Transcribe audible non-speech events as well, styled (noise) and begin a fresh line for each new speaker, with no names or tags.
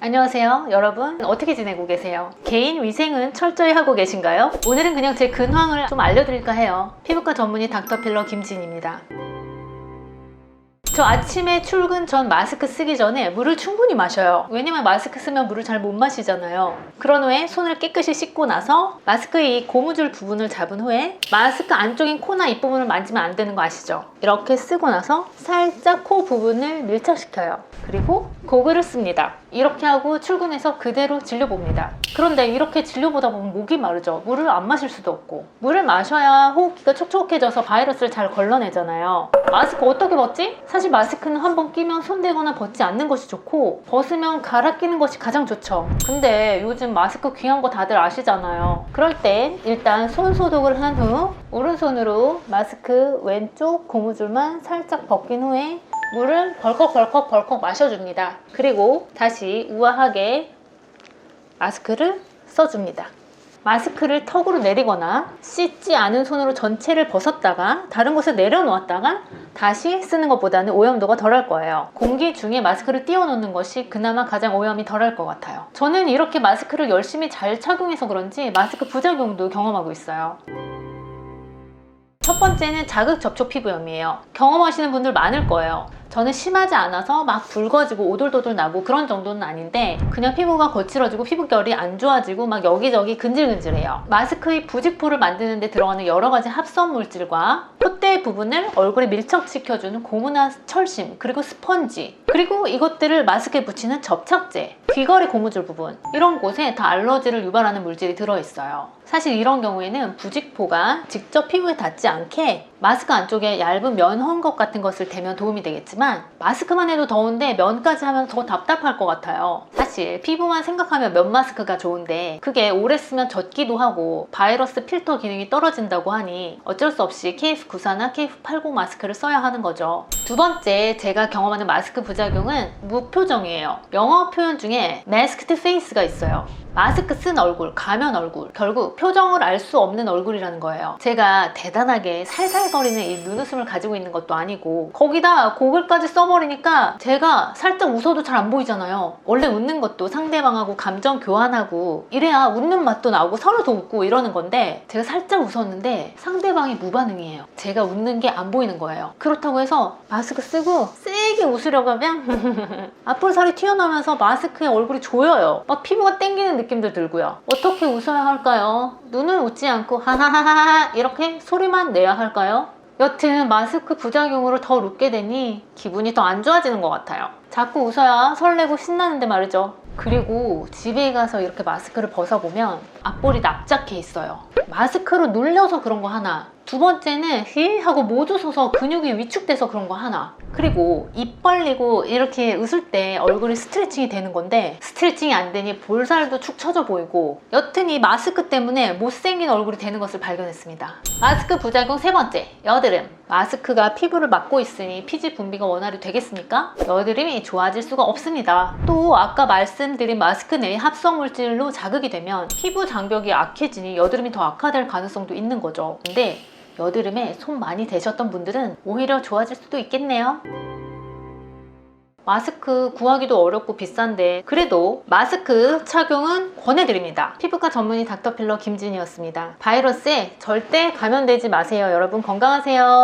안녕하세요 여러분 어떻게 지내고 계세요? 개인 위생은 철저히 하고 계신가요? 오늘은 그냥 제 근황을 좀 알려드릴까 해요 피부과 전문의 닥터필러 김진입니다 저 아침에 출근 전 마스크 쓰기 전에 물을 충분히 마셔요. 왜냐면 마스크 쓰면 물을 잘 못 마시잖아요. 그런 후에 손을 깨끗이 씻고 나서 마스크의 이 고무줄 부분을 잡은 후에 마스크 안쪽인 코나 입 부분을 만지면 안 되는 거 아시죠? 이렇게 쓰고 나서 살짝 코 부분을 밀착시켜요. 그리고 고글을 씁니다. 이렇게 하고 출근해서 그대로 진료 봅니다. 그런데 이렇게 진료 보다 보면 목이 마르죠. 물을 안 마실 수도 없고. 물을 마셔야 호흡기가 촉촉해져서 바이러스를 잘 걸러내잖아요. 마스크 어떻게 벗지? 사실 마스크는 한번 끼면 손대거나 벗지 않는 것이 좋고 벗으면 갈아 끼는 것이 가장 좋죠. 근데 요즘 마스크 귀한 거 다들 아시잖아요. 그럴 땐 일단 손 소독을 한 후 오른손으로 마스크 왼쪽 고무줄만 살짝 벗긴 후에 물을 벌컥벌컥 벌컥 마셔줍니다. 그리고 다시 우아하게 마스크를 써줍니다. 마스크를 턱으로 내리거나 씻지 않은 손으로 전체를 벗었다가 다른 곳에 내려놓았다가 다시 쓰는 것보다는 오염도가 덜할 거예요. 공기 중에 마스크를 띄워놓는 것이 그나마 가장 오염이 덜할 것 같아요. 저는 이렇게 마스크를 열심히 잘 착용해서 그런지 마스크 부작용도 경험하고 있어요. 첫 번째는 자극 접촉 피부염이에요. 경험하시는 분들 많을 거예요. 저는 심하지 않아서 막 붉어지고 오돌도돌 나고 그런 정도는 아닌데 그냥 피부가 거칠어지고 피부결이 안 좋아지고 막 여기저기 근질근질해요. 마스크의 부직포를 만드는 데 들어가는 여러 가지 합성 물질과 콧대 부분을 얼굴에 밀착시켜주는 고무나 철심 그리고 스펀지 그리고 이것들을 마스크에 붙이는 접착제 귀걸이 고무줄 부분 이런 곳에 다 알러지를 유발하는 물질이 들어있어요. 사실 이런 경우에는 부직포가 직접 피부에 닿지 않게 마스크 안쪽에 얇은 면 헝겊 같은 것을 대면 도움이 되겠지만 마스크만 해도 더운데 면까지 하면 더 답답할 것 같아요. 사실 피부만 생각하면 면 마스크가 좋은데 그게 오래 쓰면 젖기도 하고 바이러스 필터 기능이 떨어진다고 하니 어쩔 수 없이 KF94나 KF80 마스크를 써야 하는 거죠. 두 번째 제가 경험하는 마스크 부작용은 무표정이에요. 영어 표현 중에 masked face가 있어요. 마스크 쓴 얼굴, 가면 얼굴. 결국 표정을 알 수 없는 얼굴이라는 거예요. 제가 대단하게 살살거리는 이 눈웃음을 가지고 있는 것도 아니고 거기다 고글까지 써버리니까 제가 살짝 웃어도 잘 안 보이잖아요. 원래 웃는 것도 상대방하고 감정 교환하고 이래야 웃는 맛도 나오고 서로 도 웃고 이러는 건데 제가 살짝 웃었는데 상대방이 무반응이에요. 제가 웃는 게 안 보이는 거예요. 그렇다고 해서 마스크 쓰고 세게 웃으려고 하면 (laughs) 앞으로 살이 튀어나오면서 마스크에 얼굴이 조여요. 막 피부가 땡기는 느낌 도 들고요. 어떻게 웃어야 할까요? 눈은 웃지 않고 하하하하 이렇게 소리만 내야 할까요? 여튼 마스크 부작용으로 더 웃게 되니 기분이 더 안 좋아지는 것 같아요. 자꾸 웃어야 설레고 신나는데 말이죠. 그리고 집에 가서 이렇게 마스크를 벗어보면 앞볼이 납작해 있어요. 마스크로 눌려서 그런 거 하나. 두 번째는 히 하고 못 웃어서 근육이 위축돼서 그런 거 하나. 그리고 입 벌리고 이렇게 웃을 때 얼굴이 스트레칭이 되는 건데 스트레칭이 안 되니 볼살도 축 처져 보이고 여튼 이 마스크 때문에 못생긴 얼굴이 되는 것을 발견했습니다. 마스크 부작용 세 번째, 여드름. 마스크가 피부를 막고 있으니 피지 분비가 원활히 되겠습니까? 여드름이 좋아질 수가 없습니다. 또 아까 말씀드린 마스크 내의 합성 물질로 자극이 되면 피부 장벽이 악해지니 여드름이 더 악화될 가능성도 있는 거죠. 근데 여드름에 손 많이 대셨던 분들은 오히려 좋아질 수도 있겠네요. 마스크 구하기도 어렵고 비싼데 그래도 마스크 착용은 권해드립니다. 피부과 전문의 닥터필러 김진이었습니다. 바이러스에 절대 감염되지 마세요. 여러분 건강하세요.